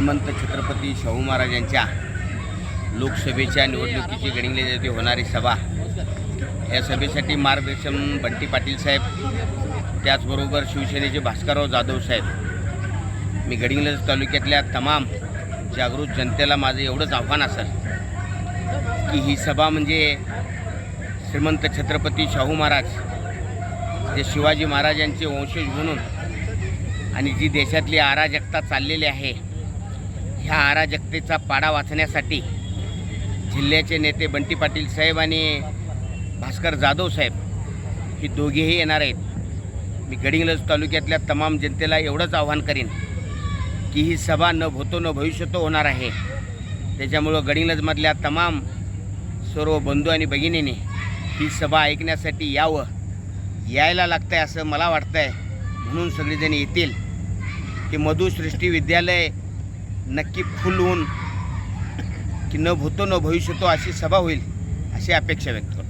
श्रीमंत छत्रपती शाहू महाराजांच्या लोकसभेच्या निवडणुकीची गडिंगले येथे होणारी सभा या सभेसाठी मार्गदर्शन बंटी पाटील साहेब त्याचबरोबर शिवसेनेचे भास्करराव जाधव साहेब. मी गडिंगलज तालुक्यातल्या तमाम जागृत जनतेला माझं एवढंच आव्हान असेल की ही सभा म्हणजे श्रीमंत छत्रपती शाहू महाराज जे शिवाजी महाराजांचे वंशज म्हणून आणि जी देशातली अराजकता चाललेली आहे ह्या अराजकतेचा पाडा वाचण्यासाठी जिल्ह्याचे नेते बंटी पाटील साहेब आणि भास्कर जाधव साहेब ही दोघेही येणार आहेत. मी गडिंगलज तालुक्यातल्या तमाम जनतेला एवढंच आव्हान करीन की ही सभा न भूतो न भविष्यतो होणार आहे. त्याच्यामुळं गडिंगलजमधल्या तमाम सर्व बंधू आणि भगिनीने ही सभा ऐकण्यासाठी यावं यायला लागतं आहे असं मला वाटतं आहे म्हणून सगळेजण येतील की मधुसृष्टी विद्यालय नक्की फुल होऊन की न भूतो न भविष्यतो अशी सभा होईल अशी अपेक्षा व्यक्त करतो.